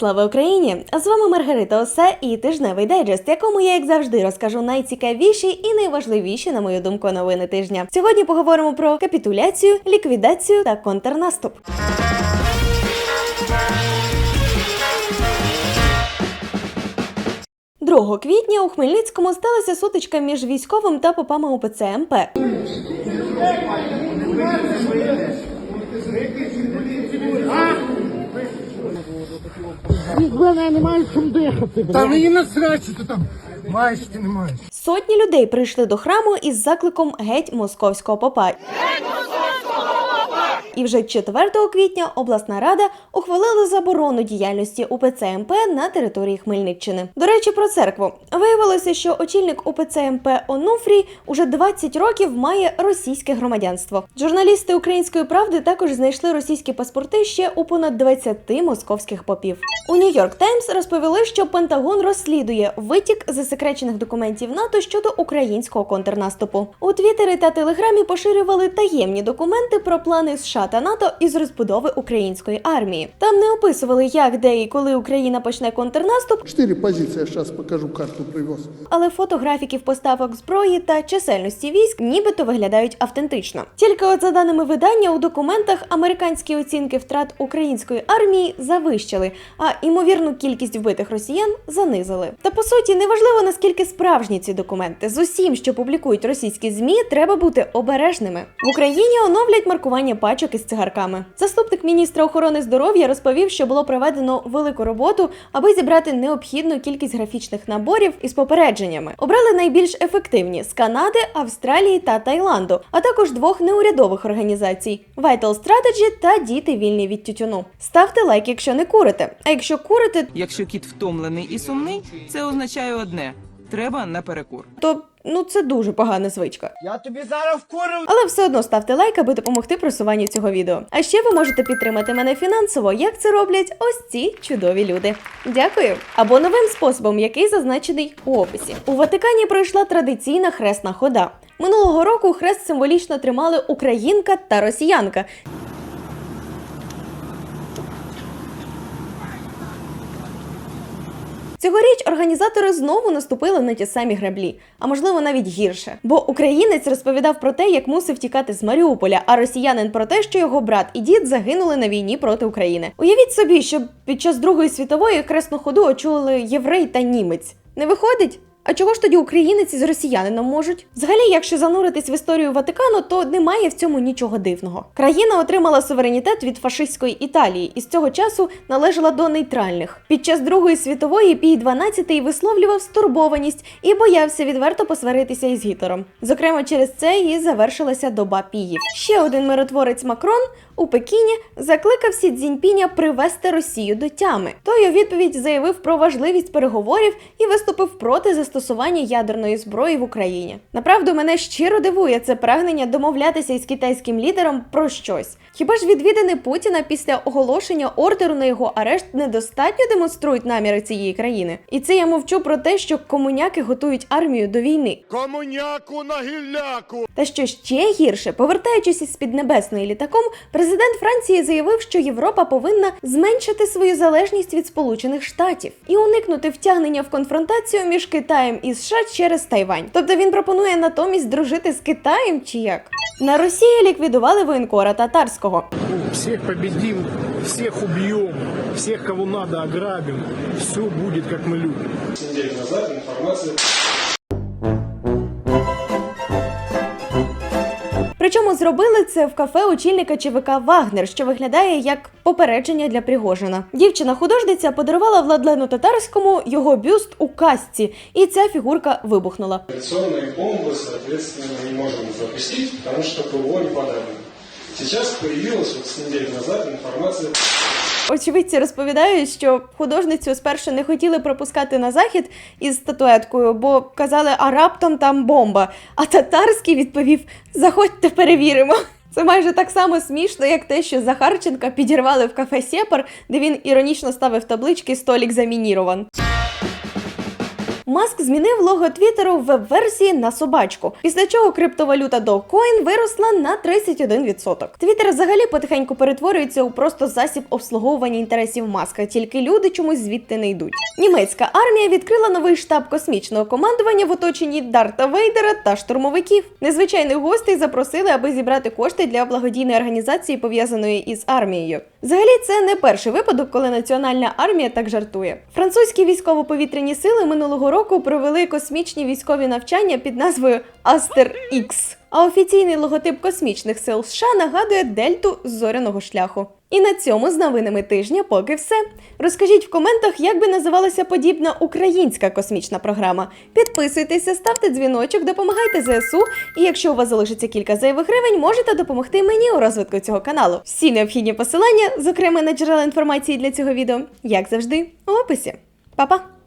Слава Україні! З вами Маргарита Осе і тижневий дайджест, якому я, як завжди, розкажу найцікавіші і найважливіші, на мою думку, новини тижня. Сьогодні поговоримо про капітуляцію, ліквідацію та контрнаступ. 2 квітня у Хмельницькому сталася сутичка між військовим та попами УПЦ МП. Главное, не маєш чим дихати. Та мені насрать, що ти там маєш чи не маєш. Сотні людей прийшли до храму із закликом геть московського попа. І вже 4 квітня обласна рада ухвалила заборону діяльності УПЦ МП на території Хмельниччини. До речі, про церкву виявилося, що очільник УПЦ МП Онуфрій уже 20 років має російське громадянство. Журналісти української правди також знайшли російські паспорти ще у понад 20 московських попів. У Нью-Йорк Таймс розповіли, що Пентагон розслідує витік засекречених документів НАТО щодо українського контрнаступу. У Твіттері та Телеграмі поширювали таємні документи про плани США та НАТО із розбудови української армії. Там не описували, як, де і коли Україна почне контрнаступ, позиции, я сейчас покажу, карту привез. але фотографіків поставок зброї та чисельності військ нібито виглядають автентично. Тільки от за даними видання, у документах американські оцінки втрат української армії завищили, а імовірну кількість вбитих росіян занизили. Та по суті, неважливо наскільки справжні ці документи. З усім, що публікують російські змі, треба бути обережними. В Україні оновлять маркування пачок із цигарками. Заступник міністра охорони здоров'я розповів, що було проведено велику роботу, аби зібрати необхідну кількість графічних наборів із попередженнями. Обрали найбільш ефективні з Канади, Австралії та Таїланду, а також двох неурядових організацій Vital Strategy та Діти вільні від тютюну. Ставте лайк, якщо не курите. А якщо курите, Якщо кіт втомлений і сумний, це означає одне: треба на перекур. то ну це дуже погана звичка. Я тобі зараз вкурив. Але все одно ставте лайк, аби допомогти просуванню цього відео. А ще ви можете підтримати мене фінансово, як це роблять ось ці чудові люди. Дякую! Або новим способом, який зазначений у описі. У Ватикані пройшла традиційна хресна хода. Минулого року хрест символічно тримали українка та росіянка. Цьогоріч організатори знову наступили на ті самі граблі, а можливо навіть гірше. Бо українець розповідав про те, як мусив тікати з Маріуполя, а росіянин про те, що його брат і дід загинули на війні проти України. Уявіть собі, що під час Другої світової кресну ходу очолили єврей та німець. Не виходить? А чого ж тоді українець із росіянином можуть? Взагалі, якщо зануритись в історію Ватикану, то немає в цьому нічого дивного. Країна отримала суверенітет від фашистської Італії і з цього часу належала до нейтральних. Під час Другої світової Пій XII висловлював стурбованість і боявся відверто посваритися із Гітлером. Зокрема, через це і завершилася доба піїв. Ще один миротворець Макрон у Пекіні закликав Сі Цзіньпіня привести Росію до тями. Той у відповідь заявив про важливість переговорів і виступив проти застосування ядерної зброї в Україні. Направду мене щиро дивує це прагнення домовлятися із китайським лідером про щось. Хіба ж відвідини Путіна після оголошення ордеру на його арешт недостатньо демонструють наміри цієї країни? І це я мовчу про те, що комуняки готують армію до війни. Комуняку на гілляку! Та що ще гірше, повертаючись із піднебесної літаком, президент Франції заявив, що Європа повинна зменшити свою залежність від Сполучених Штатів і уникнути втягнення в конфронтацію між Китаєм і США через Тайвань. Тобто він пропонує натомість дружити з Китаєм чи як? На Росії ліквідували воєнкора татарського. Всіх побідім, всіх убьем, всіх кого надо, ограбим. Все буде як ми любимо. недель назад информация Причому зробили це в кафе очільника ЧВК Вагнер, що виглядає як попередження для Пригожина. Дівчина-художниця подарувала Владлену Татарському його бюст у касці, і ця фігурка вибухнула. авиационные бомби, соответственно, не можемо запустити, тому що ПВО не подано. Зараз появилась вот с недели назад информация Очевидці розповідають, що художницю спершу не хотіли пропускати на захід із статуеткою, бо казали, а раптом там бомба. А татарський відповів: Заходьте, перевіримо. Це майже так само смішно, як те, що Захарченка підірвали в кафе Сєпар, де він іронічно ставив таблички Столік замініруван. Маск змінив лого Твіттеру в версії на собачку, після чого криптовалюта Dogecoin виросла на 31%. Твіттер взагалі потихеньку перетворюється у просто засіб обслуговування інтересів маска, тільки люди чомусь звідти не йдуть. Німецька армія відкрила новий штаб космічного командування в оточенні Дарта Вейдера та штурмовиків. Незвичайних гостей запросили, аби зібрати кошти для благодійної організації, пов'язаної із армією. Взагалі, це не перший випадок, коли національна армія так жартує. Французькі військово-повітряні сили минулого року провели космічні військові навчання під назвою Астер Ікс. А офіційний логотип космічних сил США нагадує дельту зоряного шляху. І на цьому з новинами тижня поки все. Розкажіть в коментах, як би називалася подібна українська космічна програма. Підписуйтеся, ставте дзвіночок, допомагайте ЗСУ. І якщо у вас залишиться кілька зайвих гривень, можете допомогти мені у розвитку цього каналу. Всі необхідні посилання, зокрема на джерела інформації для цього відео, як завжди, у описі. Па-па!